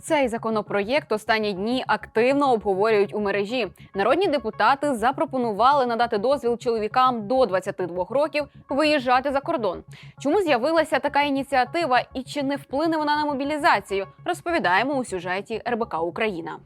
Цей законопроєкт останні дні активно обговорюють у мережі. Народні депутати запропонували надати дозвіл чоловікам до 22 років виїжджати за кордон. Чому з'явилася така ініціатива і чи не вплине вона на мобілізацію? Розповідаємо у сюжеті РБК Україна.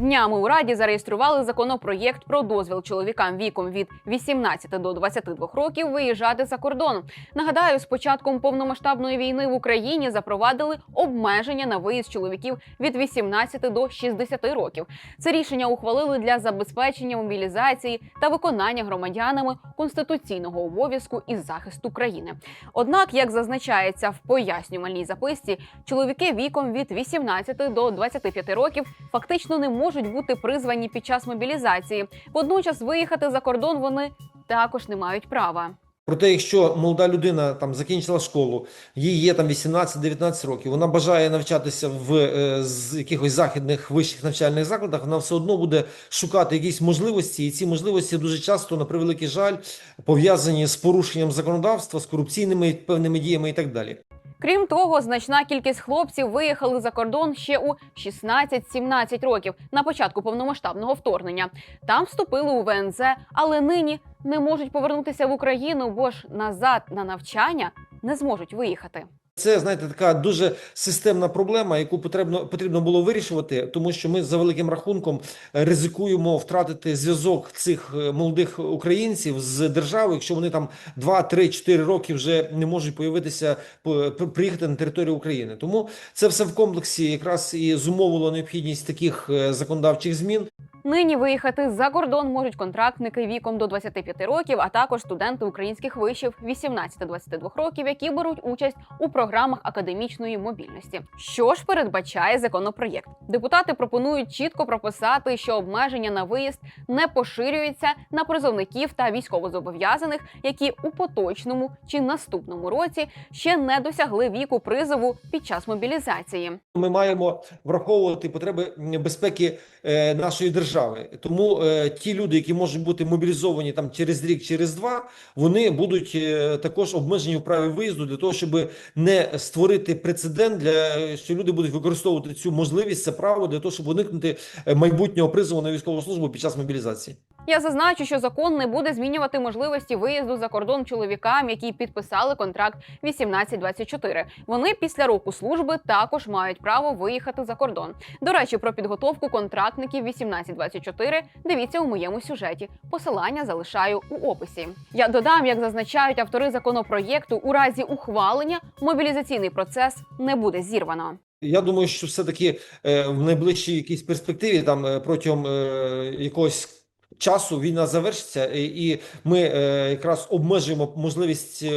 Днями у раді зареєстрували законопроєкт про дозвіл чоловікам віком від 18 до 22 років виїжджати за кордон. Нагадаю, з початком повномасштабної війни в Україні запровадили обмеження на виїзд чоловіків від 18 до 60 років. Це рішення ухвалили для забезпечення мобілізації та виконання громадянами конституційного обов'язку із захисту країни. Однак, як зазначається в пояснювальній записці, чоловіки віком від 18 до 25 років фактично не можуть бути призвані під час мобілізації. Водночас виїхати за кордон вони також не мають права. Проте, якщо молода людина там закінчила школу, їй є там 18-19 років, вона бажає навчатися в е, з якихось західних вищих навчальних закладах, вона все одно буде шукати якісь можливості, і ці можливості дуже часто, на превеликий жаль, пов'язані з порушенням законодавства, з корупційними певними діями і так далі. Крім того, значна кількість хлопців виїхали за кордон ще у 16-17 років на початку повномасштабного вторгнення. Там вступили у ВНЗ, але нині не можуть повернутися в Україну, бо ж назад на навчання не зможуть виїхати. Це знаєте, така дуже системна проблема, яку потрібно потрібно було вирішувати, тому що ми за великим рахунком е, ризикуємо втратити зв'язок цих е, молодих українців з державою, якщо вони там 2, 3, 4 роки вже не можуть появитися по- при- приїхати на територію України. Тому це все в комплексі якраз і зумовило необхідність таких е, законодавчих змін. Нині виїхати за кордон можуть контрактники віком до 25 років, а також студенти українських вишів 18-22 років, які беруть участь у програмах академічної мобільності. Що ж передбачає законопроєкт? Депутати пропонують чітко прописати, що обмеження на виїзд не поширюються на призовників та військовозобов'язаних, які у поточному чи наступному році ще не досягли віку призову під час мобілізації. Ми маємо враховувати потреби безпеки е, нашої держави. Тому е, ті люди, які можуть бути мобілізовані там через рік, через два, вони будуть е, також обмежені в праві виїзду для того, щоб не створити прецедент для що люди будуть використовувати цю можливість, це право для того, щоб уникнути е, майбутнього призову на військову службу під час мобілізації. Я зазначу, що закон не буде змінювати можливості виїзду за кордон чоловікам, які підписали контракт 18-24. Вони після року служби також мають право виїхати за кордон. До речі, про підготовку контрактників 18-24 дивіться у моєму сюжеті. Посилання залишаю у описі. Я додам, як зазначають автори законопроєкту, у разі ухвалення мобілізаційний процес не буде зірвано. Я думаю, що все-таки е, в найближчій якійсь перспективі, там е, протягом е, якогось часу війна завершиться, і, ми е, якраз обмежуємо можливість е,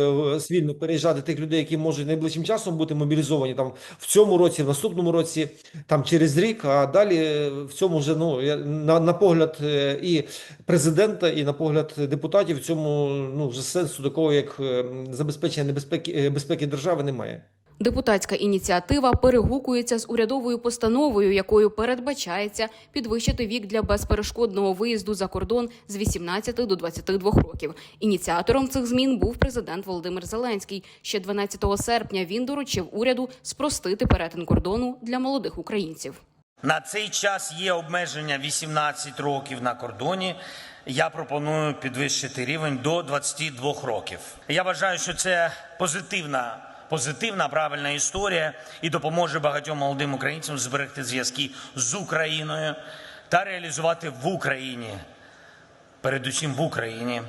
вільно переїжджати тих людей, які можуть найближчим часом бути мобілізовані там в цьому році, в наступному році, там через рік. А далі е, в цьому вже ну на, на погляд і президента, і на погляд депутатів, в цьому ну вже сенсу такого, як е, забезпечення небезпеки безпеки держави, немає. Депутатська ініціатива перегукується з урядовою постановою, якою передбачається підвищити вік для безперешкодного виїзду за кордон з 18 до 22 років. Ініціатором цих змін був президент Володимир Зеленський. Ще 12 серпня він доручив уряду спростити перетин кордону для молодих українців. На цей час є обмеження 18 років на кордоні. Я пропоную підвищити рівень до 22 років. Я вважаю, що це позитивна, позитивна, правильна історія і допоможе багатьом молодим українцям зберегти зв'язки з Україною та реалізувати в Україні, передусім в Україні,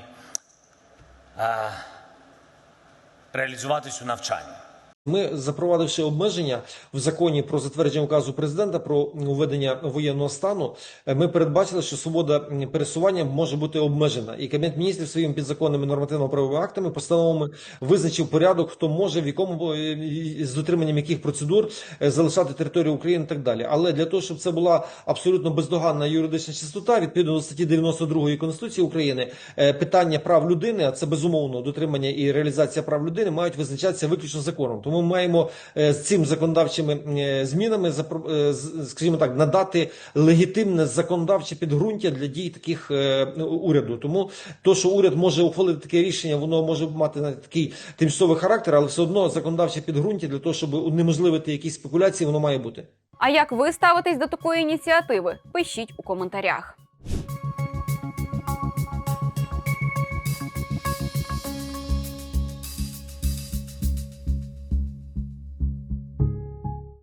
реалізуватись у навчанні. Ми, запровадивши обмеження в законі про затвердження указу президента про введення воєнного стану, е, ми передбачили, що свобода пересування може бути обмежена, і кабінет міністрів своїми підзаконними нормативно-правовими актами, постановами визначив порядок, хто може в якому е, з дотриманням яких процедур е, залишати територію України і так далі. Але для того, щоб це була абсолютно бездоганна юридична чистота, відповідно до статті 92 Конституції України, питання прав людини, а це безумовно дотримання і реалізація прав людини, мають визначатися виключно законом. Тому ми маємо е, з цим законодавчими е, змінами е, скажімо так, надати легітимне законодавче підґрунтя для дій таких уряду. Тому то, що уряд може ухвалити таке рішення, воно може мати навіть такий тимчасовий характер, але все одно законодавче підґрунтя для того, щоб унеможливити якісь спекуляції, воно має бути. А як ви ставитесь до такої ініціативи? Пишіть у коментарях.